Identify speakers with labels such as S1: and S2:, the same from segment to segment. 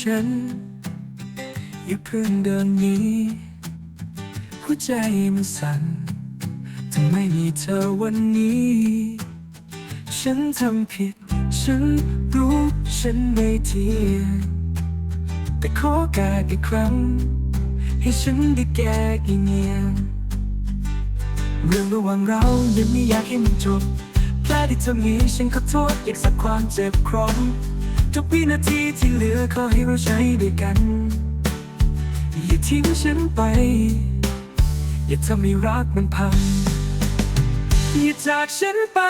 S1: ฉัน อย่าเพิ่งเดินหนี้หัวใจมันสั่นถ้าไม่มีเธอวันนี้ ฉันทำผิด ฉันรู้ฉันไม่เที่ยงแต่ขอการอีกครั้ง ให้ฉันได้แก้อีเนียงเรื่องระหว่างเรายังไม่อยากให้มันจบแค่ที่เธอมีฉันขอโทษอยากสักความเจ็บครอง ทุกวินาทีที่เหลือขอให้เราใช้ด้วยกัน อย่าทิ้งฉันไป อย่าทำให้รักมันพัง อย่าจากฉันไป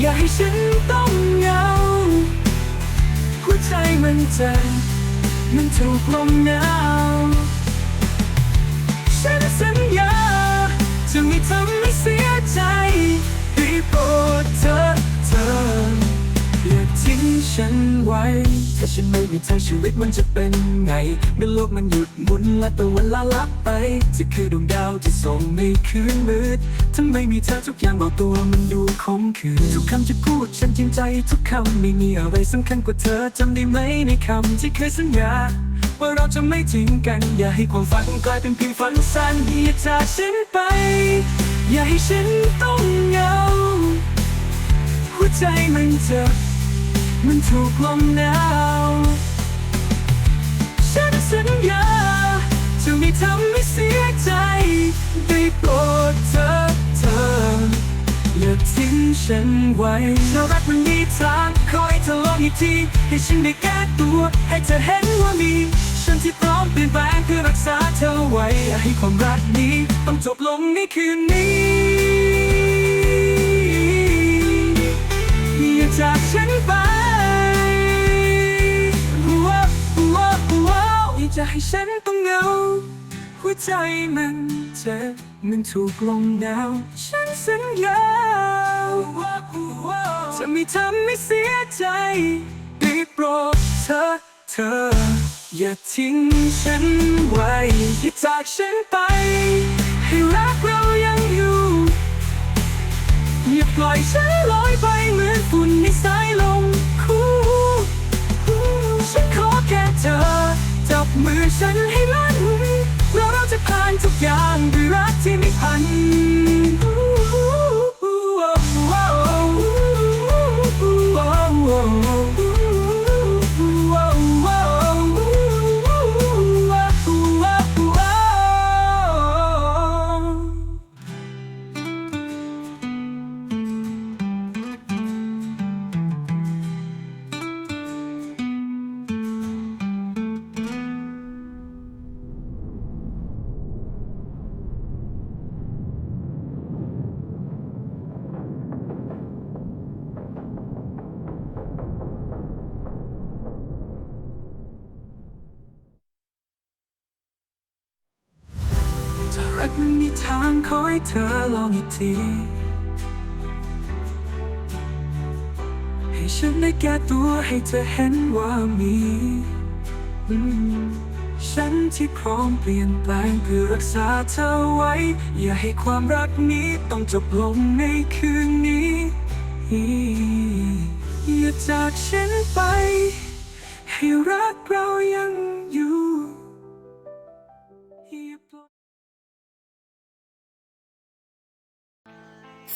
S1: อย่าให้ฉันต้องเหงา หัวใจมันเจ็บมันถูกลมหนาว ฉันไว้ ถ้าฉันไม่มีเธอชีวิตมันจะเป็นไงเมื่อโลกมันหยุดหมุนและตัวเวลาลับไปจะคือดวงดาวที่ส่องในคืนมืดถ้าไม่มีเธอทุกอย่างบอกตัวมันดูคมคืนทุกคำที่พูดฉันจริงใจทุกคำไม่มีอะไรสำคัญกว่าเธอจำได้ไหมในคำที่เคยสัญญาว่าเราจะไม่ทิ้งกัน อย่าให้ความฝันกลายเป็นเพียงฝันสั้นอย่าจากฉันไป อย่าให้ฉันต้องเหงา หัวใจมันเจ็บ มันถูกลมหนาวฉันสัญญาจะไม่ทำให้เสียใจ ได้โปรดเธอเธออย่าทิ้งฉันไว้เรารักมันมีทางคอยเธอลองอีกที ให้ฉันได้แก้ตัว ให้เธอเห็นว่ามี ฉันที่พร้อมเปลี่ยนแปลงเพื่อรักษาเธอไว้อย่าให้ความรักนี้ ต้องจบลงในคืนนี้อย่าจากฉันไป จะให้ฉันต้องเหงา หัวใจมันเจ็บมันถูกลงดาวฉันสัญญาจะไม่ทำให้เสียใจได้โปรดเธอเธอ อย่าทิ้งฉันไว้อย่าจากฉันไป ให้รักเรายังอยู่ อย่าปล่อยฉันลอยไปเหมือนฝุ่นในสายลมคู่ มือฉันให้ลั่นเราจะผ่านทุกอย่างด้วยรักที่ไม่พัน มันมีทางขอให้เธอลองอีกที ให้ฉันได้แก้ตัวให้เธอเห็นว่ามี ฉันที่พร้อมเปลี่ยนแปลงเพื่อรักษาเธอไว้ อย่าให้ความรักนี้ต้องจบลงในคืนนี้ อย่าจากฉันไป ให้รักเรายัง